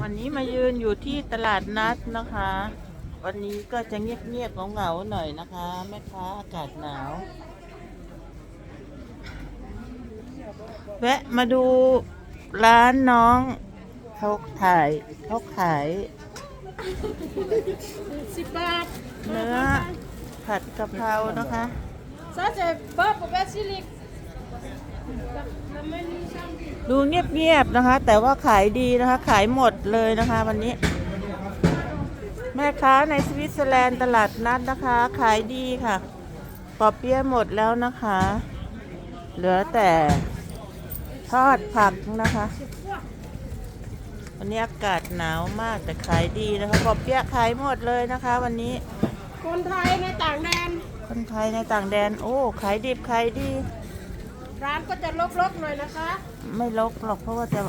วันนี้มายืนอยู่ที่ตลาดนัดนะคะ วันนี้ก็จะเงียบๆเหงาๆหน่อยนะคะแม่ค้าอากาศหนาว แวะมาดูร้านน้องเขาถ่ายเขาขายสิบบาทเนื้อผัดกะเพรานะคะซาเจเบอร์ปเบซิลิกน้ำมันนี่ช่าง ดูเงียบๆนะคะ แต่ว่าขายดีนะคะ ขายหมดเลยนะคะวันนี้ แม่ค้าในสวิตเซอร์แลนด์ตลาดนัดนะคะ ขายดีค่ะปอเปี๊ยะหมดแล้วนะคะ เหลือแต่ทอดผักนะคะ วันนี้อากาศหนาวมากแต่ขายดีนะคะปอเปี๊ยะขายหมดเลยนะคะ วันนี้ คนไทยในต่างแดน คนไทยในต่างแดน โอ้ขายดิบขายดี ร้านก็จะลกๆหน่อยนะคะไม่ลกหรอกเพราะว่าจะหม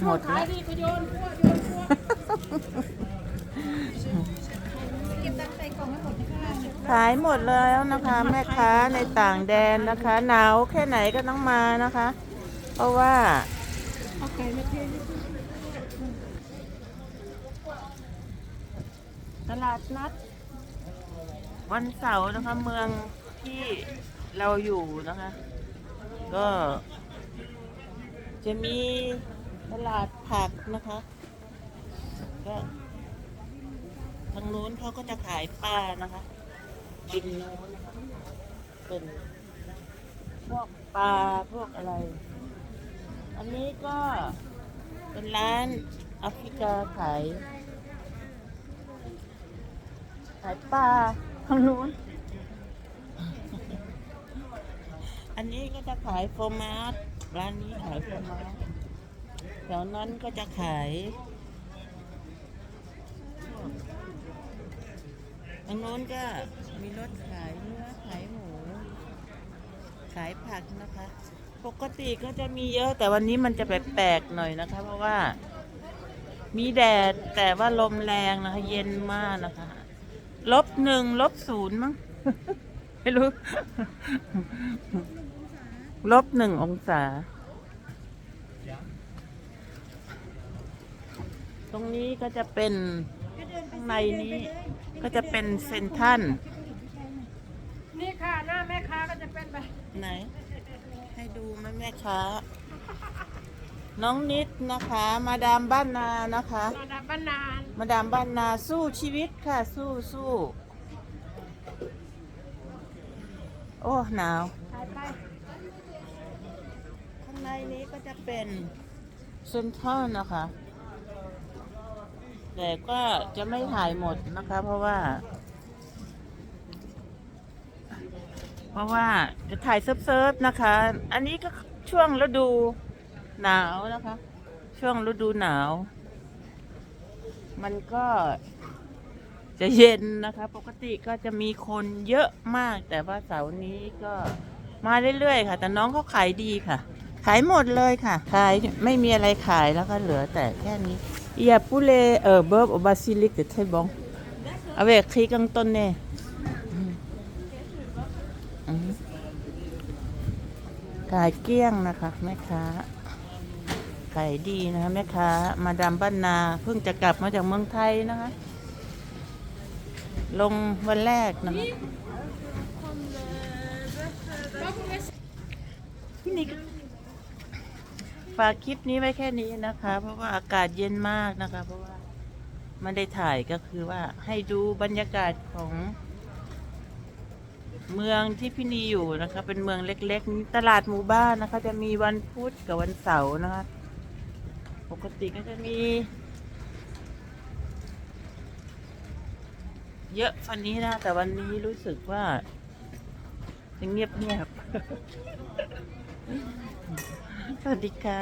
ช่วงดขายแล้วดีก็โยนพวกโยนพวกเก็บตังค์ใส่กล่องให้หมดนะคะขายหมดแล้วนะคะ แม่ค้าในต่างแดนนะคะหนาวแค่ไหนก็ต้องมานะคะ เพราะว่าเอาไก่มาเทนิดนึงตลาดนัด วันเสาร์นะคะเมืองที่เราอยู่นะคะ ก็จะมีตลาดผักนะคะ ก็ทางนู้นเขาก็จะขายปลานะคะบินนู้นนะคะเป็นพวกปลาพวกอะไร อันนี้ก็เป็นร้านแอฟริกาขาย ขายปลาทางนู้น นนี้ก็จะขายโฟมาร์ทร้านนี้ขายโฟมาร์ทแถวนั้นก็จะขายทางโน้นก็มีรถขายเนื้อขายหมู ขายผักนะคะ ปกติก็จะมีเยอะแต่วันนี้มันจะแปลกๆหน่อยนะคะ เพราะว่า มีแดดแต่ว่าลมแรงนะคะ เย็นมากนะคะ ลบหนึ่งลบศูนย์มั้ง ไม่รู้ ลบหนึ่งองศา ตรงนี้ก็จะเป็นข้างในนี้ ก็จะเป็นเซนทรันนี่ค่ะหน้าแม่ค้าก็จะเป็นแบบไหน ให้ดูไหมแม่ค้า น้องนิดนะคะ มาดามบ้านนานะคะระดับบ้านนานมาดามบ้านนาสู้ชีวิตค่ะสู้สู้ โอ้ หนาวขายไปข้างในนี้ก็จะเป็นเซ็นทรัลนะคะ แต่ก็จะไม่ถ่ายหมดนะคะ เพราะว่า เพราะว่าจะถ่ายเซิร์ฟๆนะคะ อันนี้ก็ช่วงฤดูหนาวนะคะ ช่วงฤดูหนาว มันก็ จะเย็นนะคะปกติก็จะมีคนเยอะมาก แต่ว่าเสาร์นี้ก็มาเรื่อยๆ ค่ะ แต่น้องเขาขายดีค่ะ ขายหมดเลยค่ะ ขายไม่มีอะไรขายแล้วก็เหลือแต่แค่นี้อียปูเลเออเบิร์บบาซิลิกเดทบองเอาเวกคีกังต้นเน่ขายเกี้ยงนะคะแม่ค้าขายดีนะคะแม่ค้ามาดามบ้านนาเพิ่งจะกลับมาจากเมืองไทยนะคะ ลงวันแรกนะคะที่นี่ฝากคลิปนี้ไว้แค่นี้นะคะ เพราะว่าอากาศเย็นมากนะคะ เพราะว่าไม่ได้ถ่ายก็คือว่าให้ดูบรรยากาศของ เมืองที่พี่นีอยู่นะคะ เป็นเมืองเล็กๆ ตลาดหมู่บ้านนะคะ จะมีวันพุธกับวันเสาร์นะคะ ปกติก็จะมี เยอะฟันนี้นะ แต่วันนี้รู้สึกว่าจะเงียบเงียบสวัสดีค่ะ